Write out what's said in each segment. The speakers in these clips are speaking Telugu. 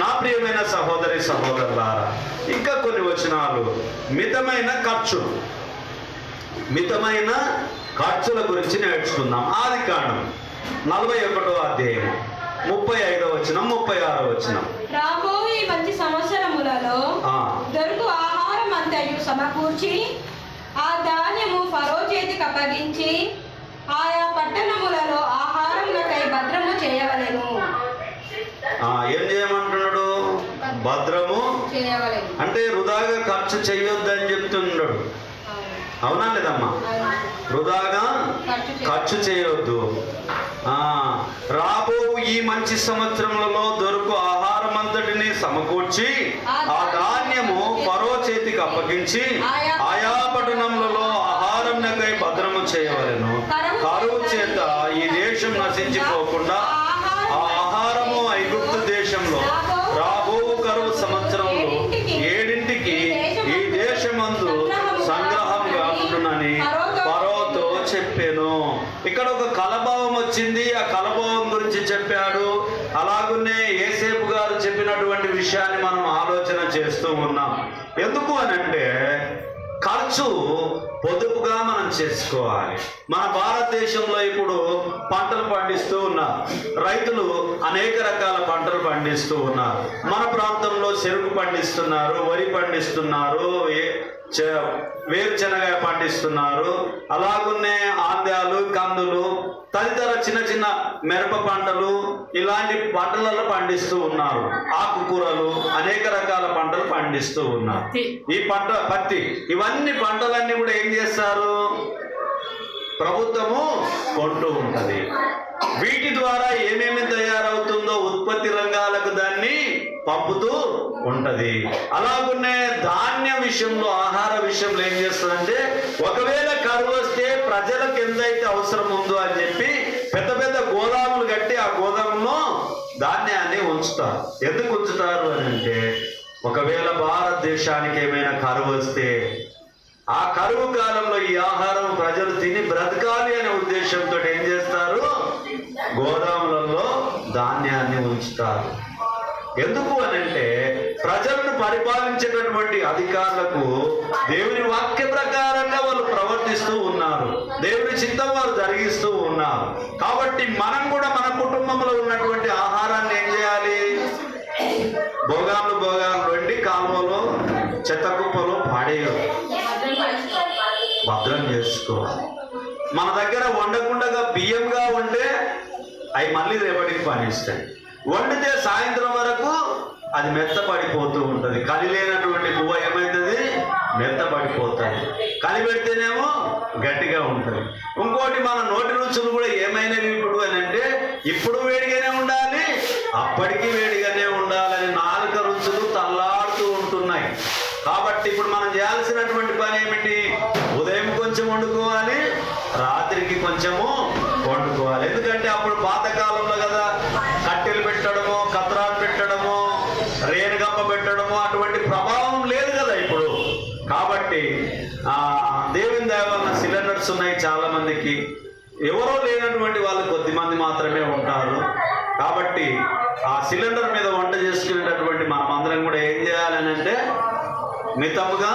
నా ప్రియమైన సహోదరి సహోదరులారా ఇంకా కొన్ని వచనాలు. మితమైన ఖర్చు మితమైన ఖర్చుల గురించి నేర్చుకుందాం. ఆది కాండం. నలభై ఒకటో అధ్యాయం. ముప్పై ఐదో వచనం ముప్పై ఆరో వచనం. రాబోయే మంచి సంవత్సరములలో దొరుకు ఆహారం అంతయు సమకూర్చి ఆ ధాన్యము ఫరో చేతికి అప్పగించి ఆయా పట్టణములలో ఆహారములకై భద్రము చేయవలెను. ఏం భద్రము అంటే వృధాగా ఖర్చు చేయొద్దని చెప్తున్నాడు అవునా లేదమ్మా? వృధాగా ఖర్చు చేయ- ఖర్చు చేయొద్దు. ఆ రాబో ఈ మంచి సంవత్సరములలో దొరుకు ఆహారం అంతటిని సమకూర్చి ఆ ధాన్యము పరో చేతికి అప్పగించి ఆయా పట్టణములలో ఆహారంకై భద్రము చేయవలెను. కరువు చేత ఈ దేశం నశించిపోకుండా ఆ ఆహారము ఐగుప్తు దేశంలో రాబో కరువు సంవత్సరంలో ఏడింటికి ఈ దేశమందు సంగ్రహంగా ఉండునని పరోతో చెప్పాను ఇక్కడ ఒక కలభావం వచ్చింది ఆ కలభావం గురించి చెప్పాడు అలాగునే ఏసేపు గారు చెప్పినటువంటి విషయాన్ని మనం ఆలోచన చేస్తూ ఉన్నాం ఎందుకు అని అంటే ఖర్చు పొదుపుగా మనం చేసుకోవాలి. మన భారతదేశంలో ఇప్పుడు పంటలు పండిస్తూ ఉన్నారు. రైతులు అనేక రకాల పంటలు పండిస్తూ ఉన్నారు. మన ప్రాంతంలో చెరుకు పండిస్తున్నారు వరి పండిస్తున్నారు వేరుశనగ పండిస్తున్నారు. అలాగున్నే ఆద్యాలు కందులు తదితర చిన్న చిన్న మిరప పంటలు ఇలాంటి పంటలలో పండిస్తూ ఉన్నారు. ఆకుకూరలు అనేక రకాల పంట పండిస్తూ ఉన్నారు ఈ పంట పత్తి ఇవన్నీ పంటలన్నీ కూడా ఏం చేస్తారు? ప్రభుత్వము కొంటూ ఉంటది. వీటి ద్వారా ఏమేమి తయారవుతుందో ఉత్పత్తి రంగాలకు దాన్ని పంపుతూ ఉంటది. అలాగునే ధాన్య విషయంలో ఆహార విషయంలో ఏం చేస్తుందంటే ఒకవేళ కరువు వస్తే ప్రజలకు ఎంతైతే అవసరం ఉందో అని చెప్పి పెద్ద పెద్ద గోదాములు కట్టి ఆ గోదాములో ధాన్యాన్ని ఉంచుతారు. ఎందుకు ఉంచుతారు అని అంటే ఒకవేళ భారతదేశానికి ఏమైనా కరువు వస్తే ఆ కరువు కాలంలో ఈ ఆహారం ప్రజలు తిని బ్రతకాలి అనే ఉద్దేశంతో ఏం చేస్తారు? గోదాములలో ధాన్యాన్ని ఉంచుతారు. ఎందుకు అని అంటే ప్రజలను పరిపాలించేటటువంటి అధికారులకు దేవుని వాక్య ప్రకారంగా వాళ్ళు ప్రవర్తిస్తూ ఉన్నారు. దేవుని చిత్తం వారు జరిగిస్తూ ఉన్నారు. కాబట్టి మనం కూడా మన కుటుంబంలో ఉన్నటువంటి ఆహారాన్ని ఏం చేయాలి? భోగాలు చెత్త కుప్పలో పాడేయాలి భద్రం చేసుకోవాలి. మన దగ్గర వండకుండగా బియ్యంగా ఉంటే అవి మళ్ళీ రేపటికి పనిస్తాయి వండితే సాయంత్రం వరకు అది మెత్తపడిపోతూ ఉంటుంది. కలి లేనటువంటి పువ్వ ఏమవుతుంది మెత్తపడిపోతుంది. కలిపెడితేనేమో గట్టిగా ఉంటుంది. ఇంకోటి మన నోటి రుచులు కూడా ఏమైనవి ఇప్పుడు అని అంటే ఇప్పుడు వేడిగానే ఉండాలి అప్పటికి వేడిగానే ఉండాలని నాలుక రుచులు తల్లా కాబట్టి ఇప్పుడు మనం చేయాల్సినటువంటి పని ఏమిటి? ఉదయం కొంచెం వండుకోవాలి రాత్రికి కొంచెము వండుకోవాలి. ఎందుకంటే అప్పుడు పాతకాలంలో కదా కట్టెలు పెట్టడము కత్రాలు పెట్టడము రేణుగప్ప పెట్టడము అటువంటి ప్రభావం లేదు కదా ఇప్పుడు. కాబట్టి ఆ దేవుని దేవన్న సిలిండర్స్ ఉన్నాయి చాలా మందికి. ఎవరో లేనటువంటి వాళ్ళు కొద్ది మంది మాత్రమే ఉంటారు. కాబట్టి ఆ సిలిండర్ మీద వంట చేసుకునేటటువంటి మనం అందరం కూడా ఏం చేయాలని అంటే మితముగా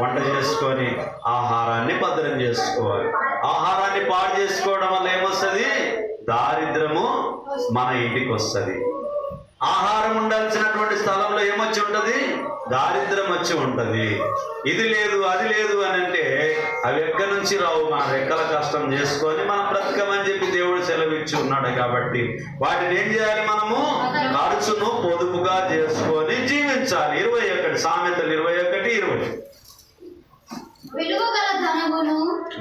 వంట చేసుకొని ఆహారాన్ని భద్రం చేసుకోవాలి. ఆహారాన్ని పాడు చేసుకోవడం వల్ల ఏమొస్తుంది? దారిద్రము మన ఇంటికి వస్తుంది ఆహారం ఉండాల్సినటువంటి స్థలంలో ఏమొచ్చి ఉంటది? దారిద్రం వచ్చి ఉంటది. ఇది లేదు అది లేదు అని అంటే అవి ఎక్కడి నుంచి రావు మన రెక్కల కష్టం చేసుకొని మనం బ్రతకమని చెప్పి దేవుడు సెలవిచ్చి ఉన్నాడు కాబట్టి వాటిని ఏం చేయాలి మనము? ఖర్చును పొదుపుగా చేసుకొని జీవించాలి. ఇరవై ఒకటి సామెతలు ఇరవై ఒకటి ఇరవై.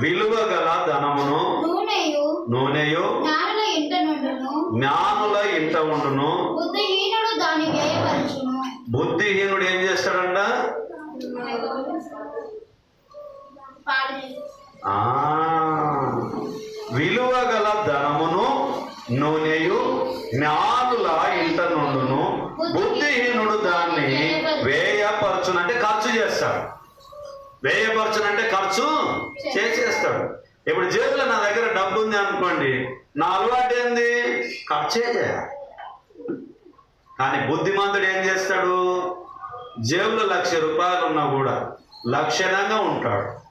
విలువ గల ధనమును నూనెయు జ్ఞానుల ఇంట ఉండును. బుద్ధిహీనుడు దాని వ్యయపరచును. బుద్ధిహీనుడు ఏం చేస్తాడంట? విలువ గల ధనమును నూనెయు జ్ఞానుల ఇంట నుండును బుద్ధిహీనుడు దాన్ని వేయపరచును అంటే ఖర్చు చేస్తాడు. వేయపరచును అంటే ఖర్చు చేసేస్తాడు. ఇప్పుడు జేబులో నా దగ్గర డబ్బు ఉంది అనుకోండి నా అలవాటు ఏంది? ఖర్చే చేయాలి. కానీ బుద్ధిమంతుడు ఏం చేస్తాడు? జేబులో లక్ష రూపాయలు ఉన్నా కూడా లక్షణంగా ఉంటాడు.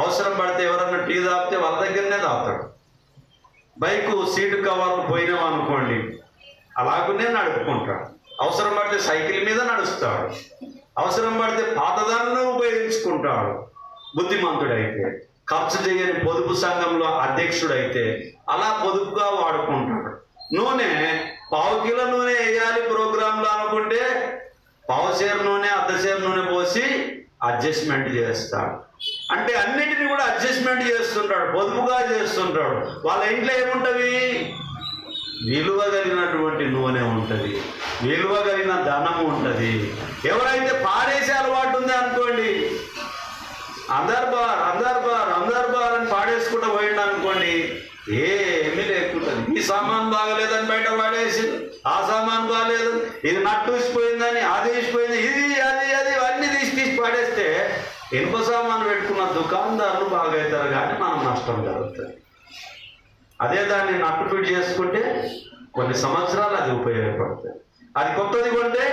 అవసరం పడితే ఎవరన్నా టీ తాపితే వాళ్ళ దగ్గరనే తాగుతాడు. బైకు సీటు కవర్లు పోయినాం అనుకోండి అలాగనే నడుపుకుంటాడు. అవసరం పడితే సైకిల్ మీద నడుస్తాడు. అవసరం పడితే పాతదారులను ఉపయోగించుకుంటాడు. బుద్ధిమంతుడైతే ఖర్చు చేయని పొదుపు సంఘంలో అధ్యక్షుడైతే అలా పొదుపుగా వాడుకుంటాడు. నూనె పావు కిలో నూనె వేయాలి ప్రోగ్రాంలో అనుకుంటే పావు సేరు నూనె అర్ధ సేరు నూనె పోసి అడ్జస్ట్మెంట్ చేస్తాడు. అంటే అన్నిటిని కూడా అడ్జస్ట్మెంట్ చేస్తుంటాడు పొదుపుగా చేస్తుంటాడు. వాళ్ళ ఇంట్లో ఏముంటుంది? విలువ కలిగినటువంటి నూనె ఉంటుంది. విలువ కలిగిన ధనం ఉంటుంది. ఎవరైతే పాడేసే అలవాటు ఉంది అనుకోండి అందర్ బార్ అందర్ బార్ అందర్ బార్ అని పాడేసుకుంటూ పోయిండు అనుకోండి ఏ ఈ సామాన్ బాగలేదని బయట పాడేసి ఆ సామాన్ బాగలేదు ఇది నట్టుసిపోయిందని అది ఇసిపోయింది ఇది అది అది అన్ని తీసి తీసి పడేస్తే ఇనుప సామాన్ పెట్టుకున్న దుకాణదారులు బాగవుతారు కానీ మనం నష్టం జరుగుతుంది. అదే దాన్ని నట్టు ఫిట్ చేసుకుంటే కొన్ని సంవత్సరాలు అది ఉపయోగపడుతుంది. అది కొత్తది కొంటే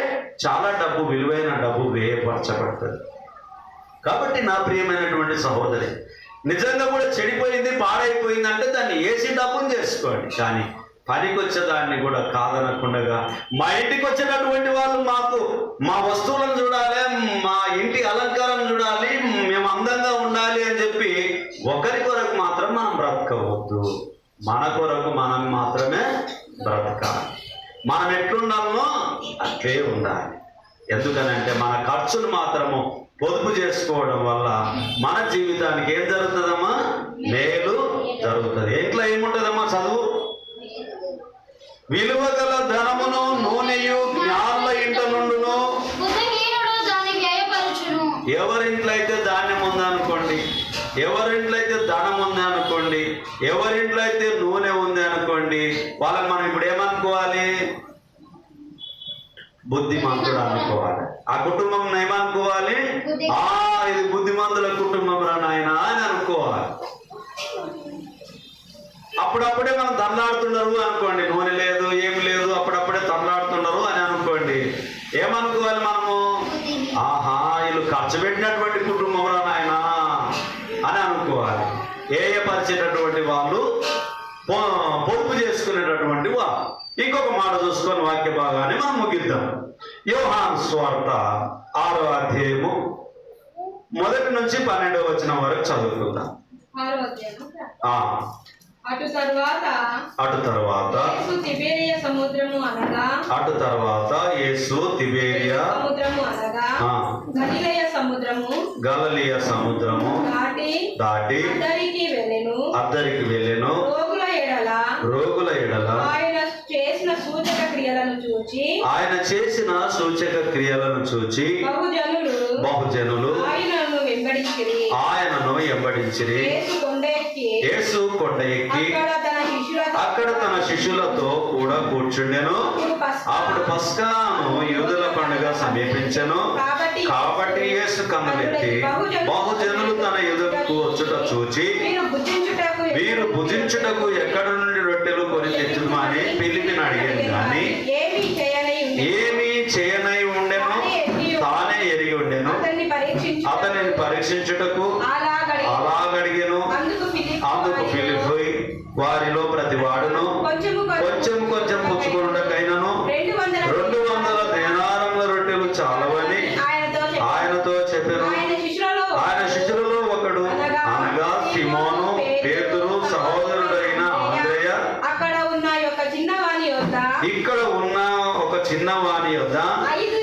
చాలా డబ్బు విలువైన డబ్బు వ్యయపరచబడుతుంది కాబట్టి నా ప్రియమైనటువంటి సహోదరి నిజంగా కూడా చెడిపోయింది పాడైపోయింది అంటే దాన్ని ఏసీ డబ్బులు చేసుకోండి. కానీ పనికి కూడా కాదనకుండా మా ఇంటికి వచ్చినటువంటి వాళ్ళు మాకు మా వస్తువులను చూడాలి మా ఇంటి అలంకారం చూడాలి మేము అందంగా ఉండాలి అని చెప్పి ఒకరి కొరకు మాత్రం మనం బ్రతకవద్దు. మన కొరకు మనం మాత్రమే బ్రతకాలి. మనం ఎట్లుండాలనో అట్లే ఉండాలి. ఎందుకనంటే మన ఖర్చులు మాత్రము పొదుపు చేసుకోవడం వల్ల మన జీవితానికి ఏం జరుగుతుందమ్మా? మేలు జరుగుతుంది. ఇంట్లో ఏముంటుందమ్మా చదువు? విలువ గల ధనమును నూనెయు జ్ఞానుల ఇంట నుండును ఎవరింట్లో అయితే ధాన్యం ఉందనుకోండి ఎవరింట్లో అయితే ధనం ఉంది అనుకోండి ఎవరింట్లో అయితే నూనె ఉంది అనుకోండి వాళ్ళకి మనం ఇప్పుడు ఏమనుకోవాలి? బుద్ధిమంతుడు అనుకోవాలి. ఆ కుటుంబం ఏమనుకోవాలి ఆ ఇది బుద్ధిమంతుల కుటుంబం రా నాయన అని అనుకోవాలి. అప్పుడప్పుడే మనం తండ్లాడుతున్నారు అనుకోండి నూనె లేదు మాట చూసుకొని వాక్య భాగాన్ని మనం ముగిద్దాం. యోహాన్ స్వార్త ఆరో అధ్యాయము మొదటి నుంచి పన్నెండవ వచనం వరకు చదువుకుందాం. అటు తరువాత అటు తర్వాత తిబేరియ సముద్రము అనగా అటు తర్వాత యేసు తిబేరియా సముద్రము అనగా గలిలయ సముద్రము గలలియ సముద్రము దాటి దాటి అందరికి వెళ్ళెను. అద్దరికి వెళ్ళెను. రోగుల ఎడల రోగుల ఎడల ఆయన సూచక క్రియలను చూచి ఆయన చేసిన సూచక క్రియలను చూచి బహుజనులు బహుజనులు ఆయనను వెంబడించిరి. ఆయనను ఎంబడించిరి యేసు కొండ ఎక్కి అక్కడ తన శిష్యులతో కూడా కూర్చుండెను. అప్పుడు పస్కా అప్పుడు పస్కాను యూదుల పండుగ సమీపించెను. కాబట్టి యేసు కన్నులెత్తి బహుజనులు తన ఎదుర్కు వచ్చుట చూచి వీరు భుజించుటకు ఎక్కడ నుండి రొట్టెలు కొని తెచ్చుమని పిలిపిని అడిగాను గాని ఏమీ చేయనై ఉండెను. తానే ఎరిగి ఉండెను. అతన్ని పరీక్షించు అతనిని పరీక్షించుటకు అలాగడి అలాగడిగెను. అందుకు ఫిలిపోయి వారిలో ప్రతి వాడును కొంచెం కొంచెం పుచ్చుకొనుటకైనను రెండు వందల రెండు వందల దేనారముల రొట్టెలు చాలవని ఆయనతో చెప్పాడు. ఆయనతో చెప్పెను ఆయన శిష్యులలో ఆయన శిష్యులలో ఒకడు అనగా సిమోను పేతురు సహోదరుడైన ఆంద్రేయ అక్కడ ఉన్న యొక్క చిన్నవాని యొక్క ఇక్కడ ఉన్న ఒక చిన్న వాణి యొద్ద ఐదు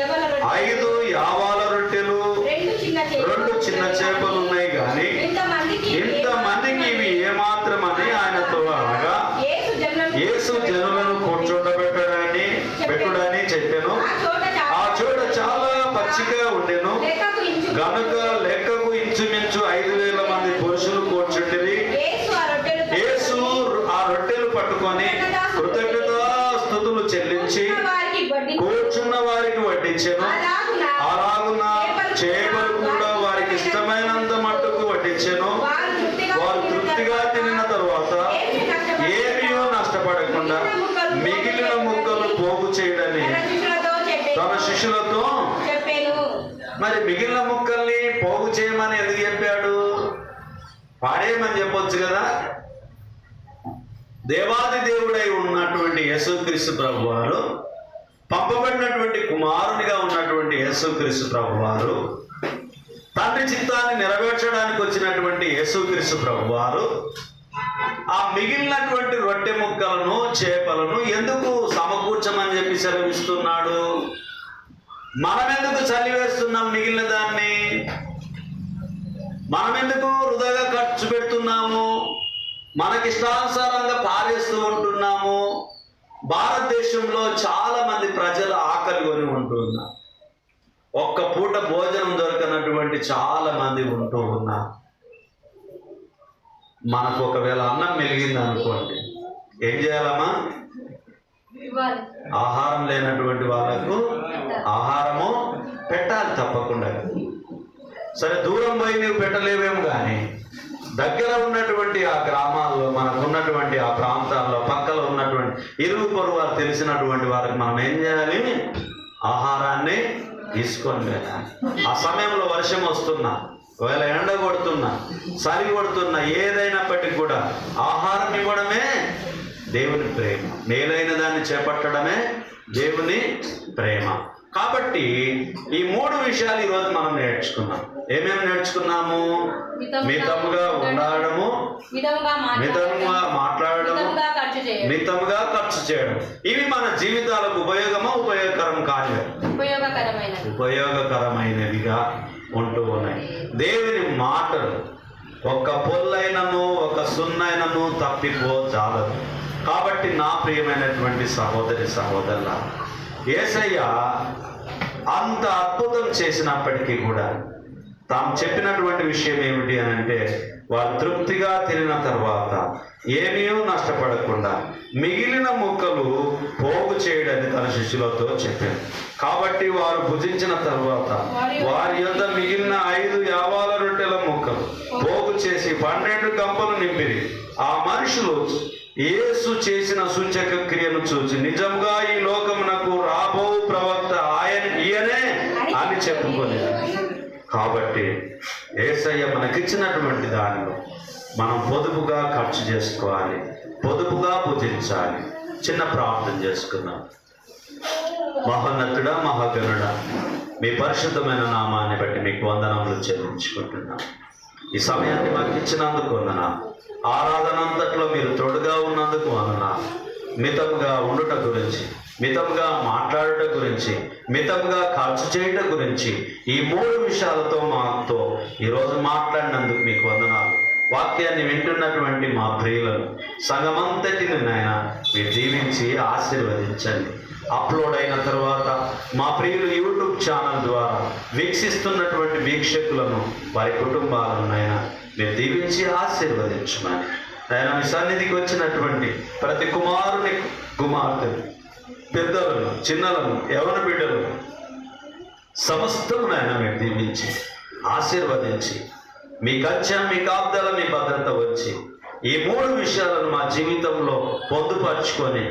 యవన రొట్టెలు, ఐదు యావాల రొట్టెలు రెండు చిన్న చేపలు రెండు చిన్న చేపలు ఉన్నాయి గాని ఇంతమందికి ఇంతమందికి ఇవి ఏమాత్రమని ఆయనతో అనగా యేసు జనులను యేసు జనులను కూర్చోబెట్టడని పెట్టుడని చెప్పాను ఆ చోట చాలా ఆ చోట చాలా పచ్చిగా ఉండెను లెక్కకు ఇంచు గనుక లెక్కకు ఇంచుమించు ఐదు వేల మంది పురుషులు కూర్చుంటిరి యేసు ఆ రొట్టెలు యేసు ఆ రొట్టెలు పట్టుకొని కృతజ్ఞత స్థుతులు చెల్లించి వారికి వడ్డించి కూర్చున్న వారికి వడ్డించెను అలాగున అలాగున చేపలు కూడా వారికి ఇష్టమైనంత మట్టుకు వడ్డించెను వారు తృప్తిగా వారు తృప్తిగా తినిన తరువాత ఏమీ నష్టపడకుండా ఏమీ నష్టపడకుండా మిగిలిన ముక్కలు పోగు చేయడని తన శిష్యులతో చెప్పాను మరి మిగిలిన ముక్కల్ని పోగు చేయమని ఎందుకు చెప్పాడు? పాడేయమని చెప్పొచ్చు కదా. దేవాది దేవుడై ఉన్నటువంటి యేసుక్రీస్తు ప్రభు వారు పంపబడినటువంటి కుమారునిగా ఉన్నటువంటి యేసుక్రీస్తు ప్రభు వారు తండ్రి చిత్తాన్ని నెరవేర్చడానికి వచ్చినటువంటి యేసుక్రీస్తు ప్రభు వారు ఆ మిగిలినటువంటి రొట్టె ముక్కలను చేపలను ఎందుకు మనం ఎందుకు చలివేస్తున్నాం మిగిలిన దాన్ని? మనం ఎందుకు వృధాగా ఖర్చు పెడుతున్నాము? మనకిష్టానుసారంగా పారేస్తూ ఉంటున్నాము? భారతదేశంలో చాలా మంది ప్రజలు ఆకలి కొని ఉంటున్నారు. ఒక్క పూట భోజనం దొరకనటువంటి చాలా మంది ఉంటూ ఉన్నారు. మనకు ఒకవేళ అన్నం మెలిగింది అనుకోండి ఏం చేయాలమ్మా? ఆహారం లేనటువంటి వాళ్ళకు ఆహారము పెట్టాలి తప్పకుండా. సరే దూరం పోయి నువ్వు పెట్టలేవేమో కానీ దగ్గర ఉన్నటువంటి ఆ గ్రామాల్లో మనకు ఉన్నటువంటి ఆ ప్రాంతాల్లో పక్కలో ఉన్నటువంటి ఇరుగు పొరుగు వారు తెలిసినటువంటి వారికి మనం ఏం చేయాలి? ఆహారాన్ని తీసుకొని వెళ్ళాలి. ఆ సమయంలో వర్షం వస్తున్నా ఒకవేళ ఎండ కొడుతున్నా చలి కొడుతున్నా ఏదైనప్పటికీ కూడా ఆహారం ఇవ్వడమే దేవుని ప్రేమ. మేలైన దాన్ని చేపట్టడమే దేవుని ప్రేమ. కాబట్టి ఈ మూడు విషయాలు ఈరోజు మనం నేర్చుకున్నాం. ఏమేమి నేర్చుకున్నాము? మితముగా ఉండడము మితంగా మాట్లాడడము విధముగా ఖర్చు చేయడం. మితముగా ఖర్చు చేయడం. ఇవి మన జీవితాలకు ఉపయోగమా ఉపయోగకరం కాదు ఉపయోగకరమైనవిగా ఉంటూ ఉన్నాయి. దేవుని మాటలు ఒక్క పొల్లైనను ఒక సున్నైనను తప్పిపో చాలదు కాబట్టి నా ప్రియమైనటువంటి సహోదరి సహోదరుల ఏసయ్య అంత అద్భుతం చేసినప్పటికీ కూడా తాము చెప్పినటువంటి విషయం ఏమిటి అని అంటే వారు తృప్తిగా తిరిగిన తర్వాత ఏమీ నష్టపడకుండా మిగిలిన ముక్కలు పోగు చేయడని తన శిష్యులతో చెప్పారు. కాబట్టి వారు భుజించిన తర్వాత వారి యొద్ద మిగిలిన ఐదు యావాల రొట్టెల ముక్కలు పోగు చేసి పన్నెండు గంపలు నింపిరి. ఆ మనుషులు యేసు చేసిన సూచక క్రియను చూసి నిజంగా ఈ లోకం చెప్పుకోలేదు కాబట్టి ఏసయ్య మనకిచ్చినటువంటి దానిలో మనం పొదుపుగా ఖర్చు చేసుకోవాలి పొదుపుగా పూజించాలి చిన్న ప్రార్థన చేసుకుందాం. మహోన్నతుడా మహాగణుడ మీ పరిశుద్ధమైన నామాన్ని బట్టి మీకు వందనములు చెల్లించుకుంటున్నాం. ఈ సమయాన్ని మాకు ఇచ్చినందుకు వందన ఆరాధన అంతట్లో మీరు తోడుగా ఉన్నందుకు వందన మితముగా ఉండుట గురించి మితముగా మాట్లాడుట గురించి మితముగా ఖర్చు చేయట గురించి ఈ మూడు విషయాలతో మాతో ఈరోజు మాట్లాడినందుకు మీకు వందనాలు. వాక్యాన్ని వింటున్నటువంటి మా ప్రియులను సగమంతటిని నాయన మీరు దీవించి ఆశీర్వదించండి. అప్లోడ్ అయిన తర్వాత మా ప్రియులు యూట్యూబ్ ఛానల్ ద్వారా వీక్షిస్తున్నటువంటి వీక్షకులను వారి కుటుంబాలను నాయన మీరు దీవించి ఆశీర్వదించమని ఆయన మీ సన్నిధికి వచ్చినటువంటి ప్రతి కుమారుని కుమార్తెలు పెద్దలను చిన్నలను ఎవరి బిడ్డలను సమస్తము నాయన మీరు దీవించి ఆశీర్వదించి మీ కత్యం మీ కాపుదల మీ భద్రత వచ్చి ఈ మూడు విషయాలను మా జీవితంలో పొందుపరుచుకొని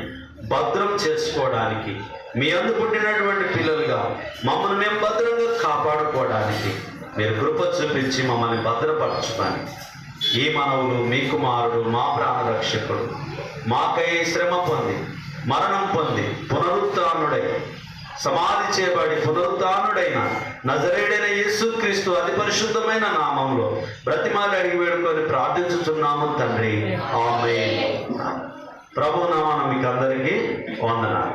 భద్రం చేసుకోవడానికి మీ అందు పుట్టినటువంటి పిల్లలుగా మమ్మల్ని మేము భద్రంగా కాపాడుకోవడానికి మీరు కృప చూపించి మమ్మల్ని భద్రపరచడానికి ఈ మనవులు మీ కుమారుడు మా ప్రాణరక్షకుడు? మాకై శ్రమ పొంది మరణం పొంది పునరుత్డై సమాధి చేయబడి పునరుత్డైన నజరేడైన యేసుక్రీస్తు అతి పరిశుద్ధమైన నామంలో బ్రతిమాలి అడిగి వేడుకొని ప్రార్థించుతున్నాము తండ్రి. ఆమె ప్రభు నామాన మీకు అందరికీ వందనాలు.